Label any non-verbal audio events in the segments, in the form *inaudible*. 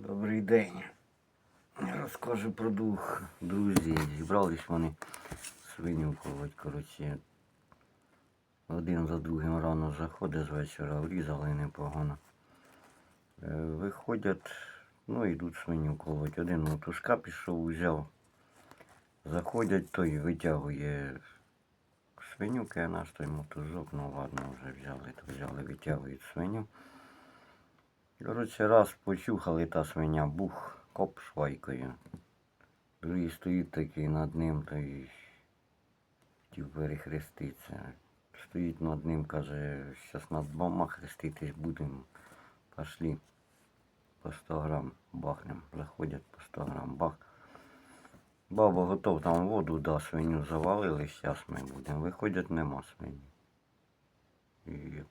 Добрий день. Розкажу про двох друзів. Зібрались вони свиню колоть, коротше. Один за другим рано заходить з вечора, врізали непогано. Е, Виходять, ну йдуть свиню колоть. Один мотушка пішов, взяв. Заходять, той витягує свиню, каже наш той мотузок, ну ладно, вже взяли, то взяли, витягують свиню. Коротше, раз почухали та свиня, бух, коп швайкою. Другий стоїть такий над ним, той хотів перехреститися. Стоїть над ним, каже, зараз над двома хреститись будемо. Пошли. По 100 грам бахнем. Заходять по 100 грам. Бах. Баба готов там воду, да, свиню завалили, зараз ми будемо. Виходять, нема свині. І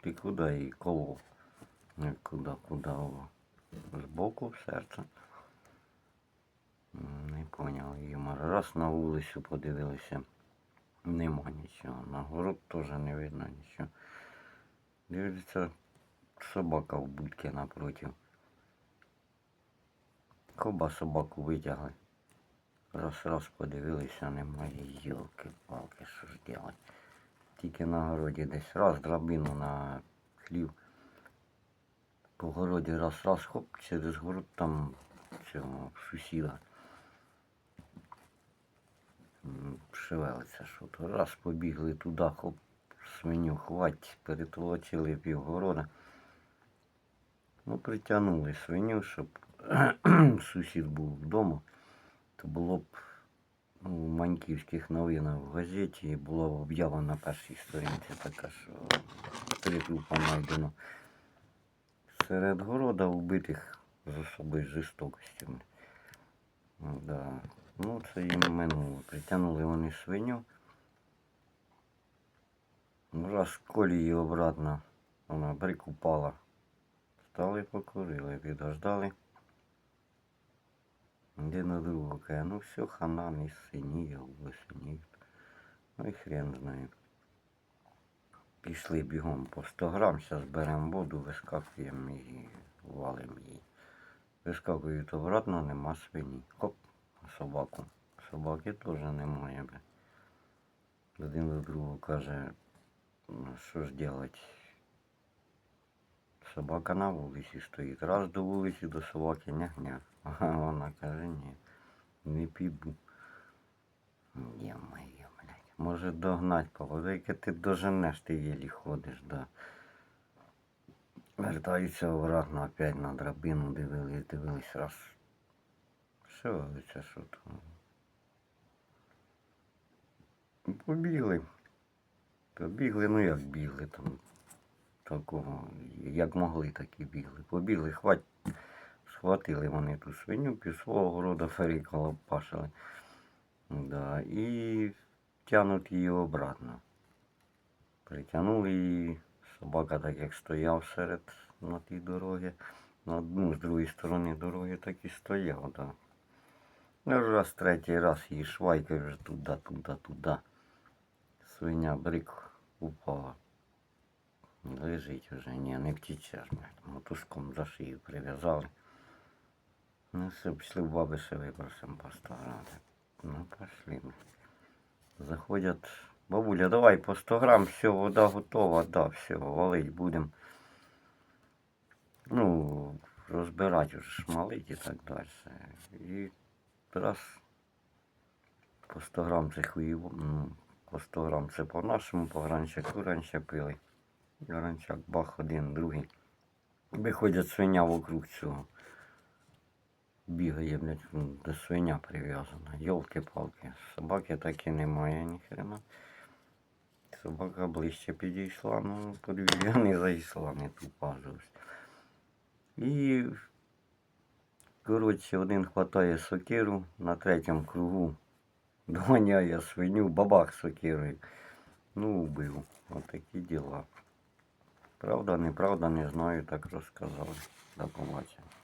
ти куди її колов? Куди, куди о. Збоку в серце. Не поняв юмор. Раз на вулицю подивилися. Нема нічого. На город теж не видно нічого. Дивиться собака в будці напротив. Коба собаку витягли. Раз раз подивилися, немає йолки-палки, що ж делать. Тільки на городі десь раз драбину на хлів. По городі раз раз хоп, через город там цього сусіда. Шевелиться що то. Раз побігли туди, хоп, свиню хвать, перетолочили півгорода. Ну, притягнули свиню, щоб *clears throat* сусід був вдома, то було б ну, в Маньківських новинах в газеті була об'ява на першій сторінці така, що три трупа знайдено серед города вбитих з особою жорстокостями. Ну, Да. Ну, це їм минуло. Притягнули вони свиню. Раз з колії обратно вона прикупала. Стали покурили, підождали. Один на другого каже, ну все, хана не синіє, синіє. Ну і хрен знає. Пішли бігом по 100 грам, зараз беремо воду, вискакуємо і валимо її. Вискакують обратно, нема свині. Хоп, собаку. Собаки теж немає. Один до другого каже, «Ну, що ж делать? Собака на вулиці стоїть. Раз до вулиці до собаки няхня. А *laughs* вона каже, ні, не піду. Є-моє, блядь. Може догнать. Яке ти доженеш, ти єлі ходиш, да. Вертаються обратно опять на драбину, дивились, дивились раз. Що це що там? Побігли. Побігли, ну як бігли там. Такого, як могли, так і бігли. Побігли, хвать, схватили вони ту свиню, під свого ферікала пашили. Да, і тянуть її обратно. Притягнули її, собака так як стояв серед на тій дорогі, на одну з другої сторони дороги так і стояв, да. Ну, раз третій раз її швайкою вже туди, туди, туди. Свиня брик упала. Лежить вже, ні, не втічеш. Мотузком за шию прив'язали. Ну все, пішли в баби ще випросимо поставити. Ну, пошли ми. Заходять. Бабуля, давай по 100 грам, все, вода готова, да, все, валить будемо. Ну, розбирати вже шмалить і так далі. І раз по 100 грам це хуїво, ну, по 100 грам це по-нашому, по гранчаку раніше пили. Гранчак, бах, один, другий. Виходять свиня вокруг цього. Бігає, блядь, ну, до свиня прив'язана. Йолки-палки. Собаки так немає ніхрена. Собака ближче підійшла, ну, подвір'я не зайшла, не тупажилась. І, коротше, один хватає сокиру на третьому кругу, доганяє свиню, бабах сокирою. Ну, убив. Отакі діла. Правда, неправда, не знаю, так розказали. До побачення.